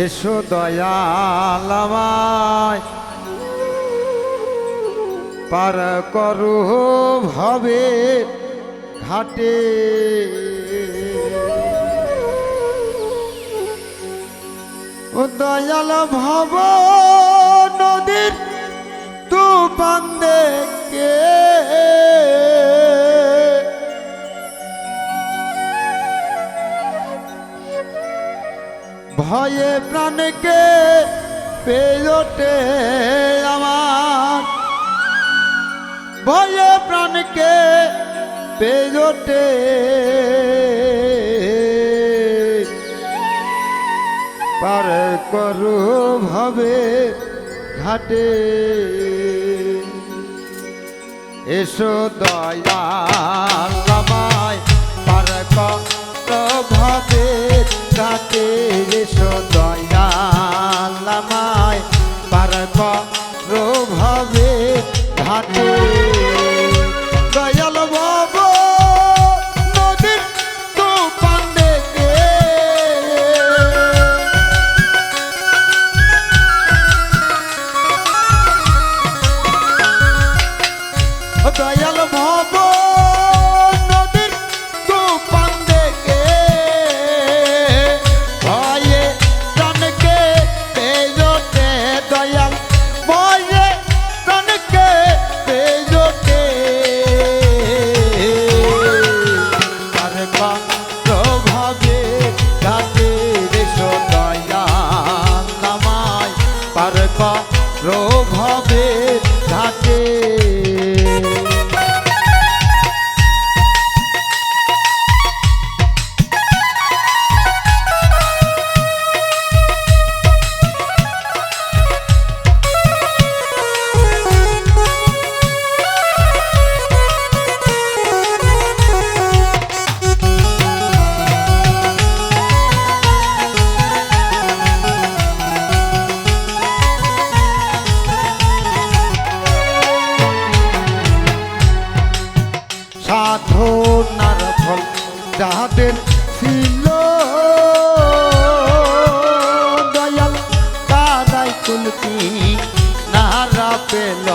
এসো দয়ালামায় পার করু ভবে ঘাটে। দয়াল ভব নদীর তুফান দেখে ভয়ে প্রাণকে পেয়োটে আমার। ভয়ে প্রাণকে পেয়োটে পার করু ভবে ঘাটে। এসো দয়ালামায় পার কুলকি নারা পেল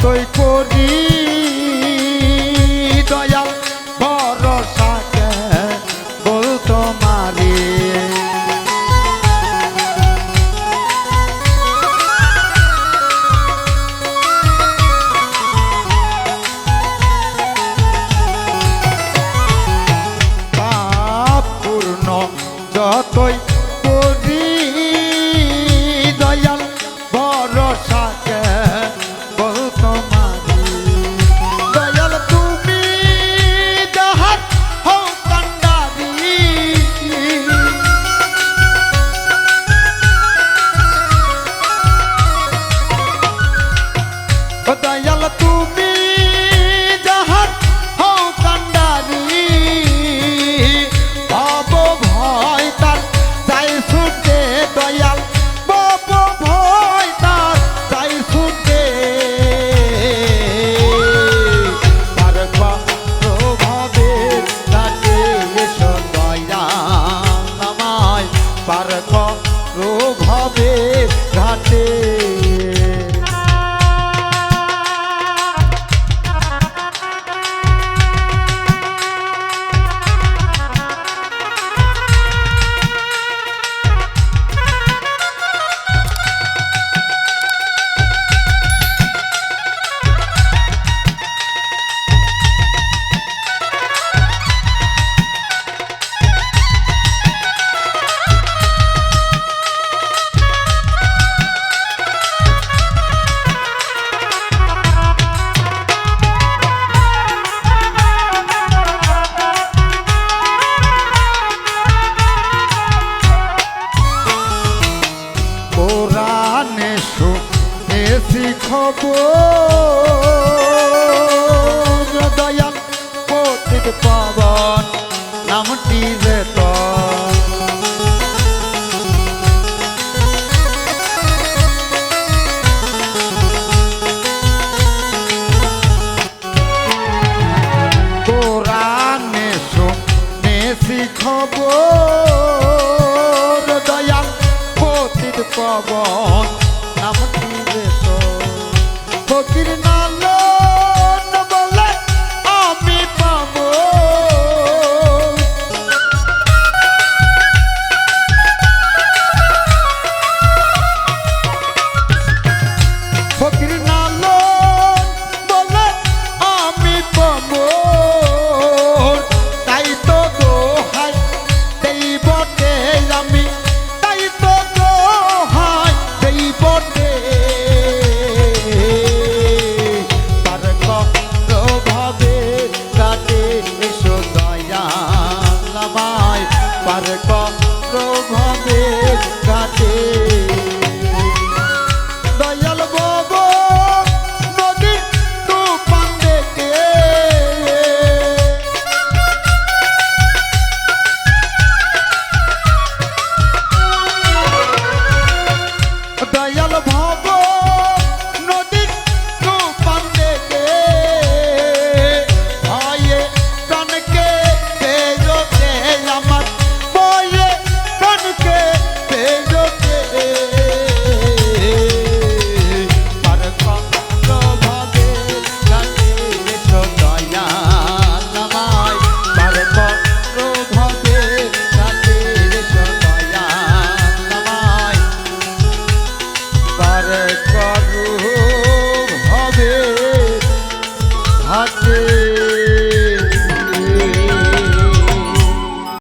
Tô বেশি খবর। দয়াল পতিত পাবন ফকির নালন বলে আমি না